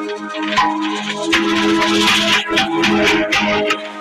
I'm going to to the.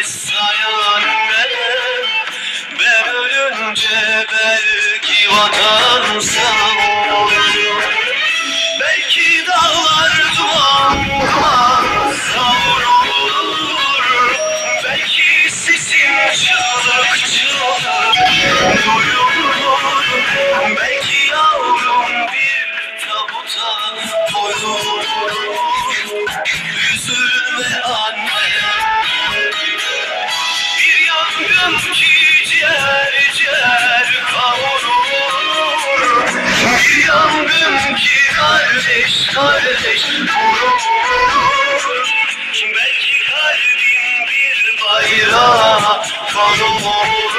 Israel. ateş vurur Belki kalbim bir bayrağa konum olur.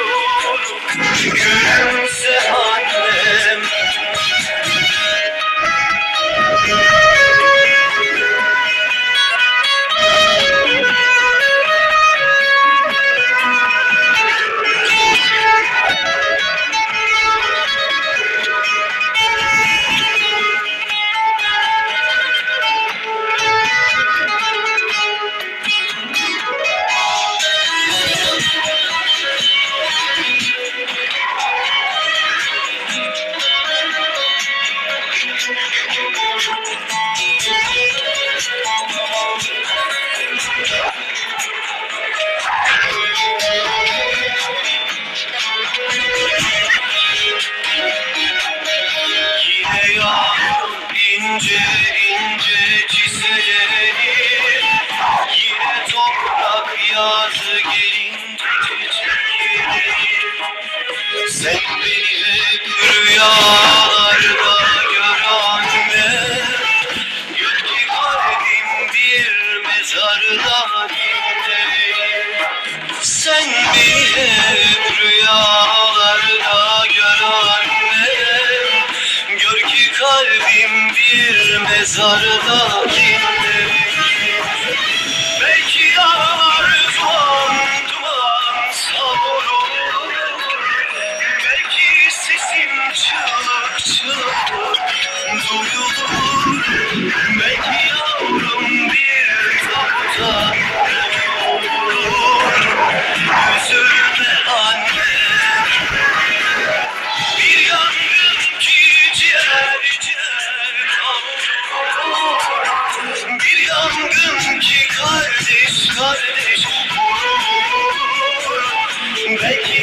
yaz gelince Sen beni hep rüyalarda gör anne Gül kifaredim bir mezarda gittim Sen beni hep rüyalarda gör anne Gör ki kalbim bir mezarda gittim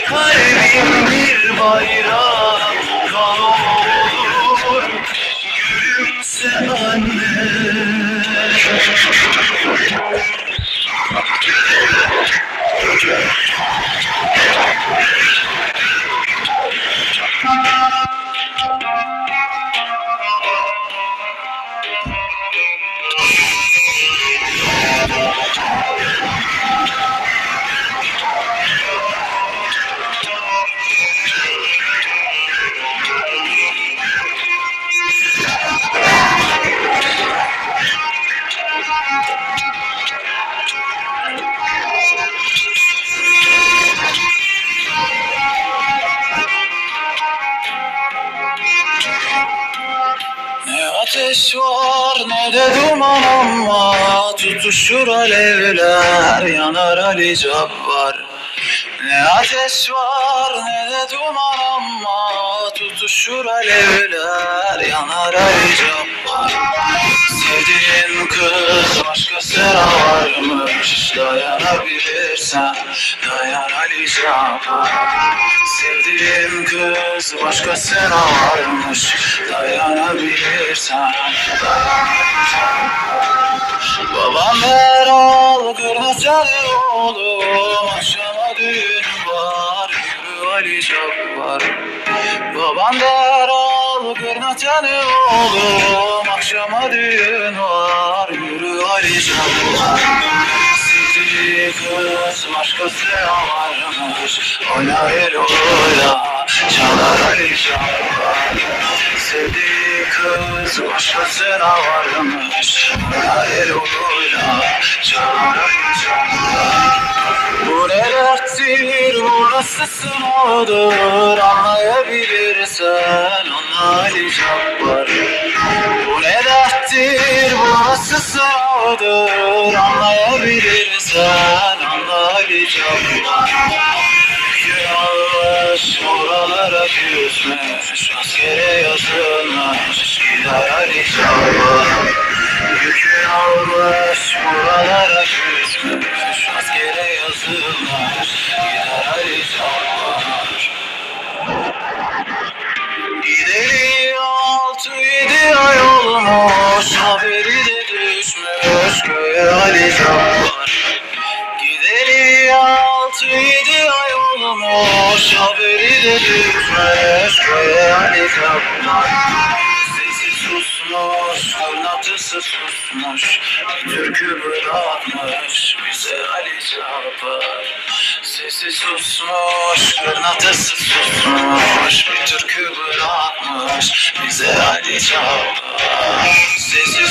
kalbim bir bayrak ateş var ne de duman ama Tutuşur alevler yanar Ali Cabbar. Ne ateş var ne de duman ama Tutuşur alevler yanar Ali Cabbar. Sevdiğin kız başkasına varmış Dayanabilirsen dayan Ali Cabbar. Sevdiğin kız başkasına varmış Dayanabilirsen Babam ver al kırmızı oğlum Akşama düğün var yürü Ali Cabbar Babam der al kırmızı oğlum Akşama düğün var yürü Ali Cabbar Sevdiği kız başkası varmış Oynar el oyla çalar Ali Cabbar Sevdiği kız başkasına varmış oyla çalar Ali Cabbar Bu ne derttir bu nasıl sınavdır Anlayabilirsen anla Ali Cabbar bu ne derttir bu nasıl sınavdır Anlayabilirsen anla oralara küsmüş Askere gider Ali Cabbar Yükün almış buralara küsmüş Askere yazılmış gider Ali Cabbar Gideri altı yedi ay olmuş Haberi de düşmüş köye Ali Sesi susmuş, kırnatısı susmuş. Bir türkü bırakmış bize Ali Cabbar Sesi susmuş, kırnatısı susmuş Bir türkü bırakmış bize Ali Cabbar Sesi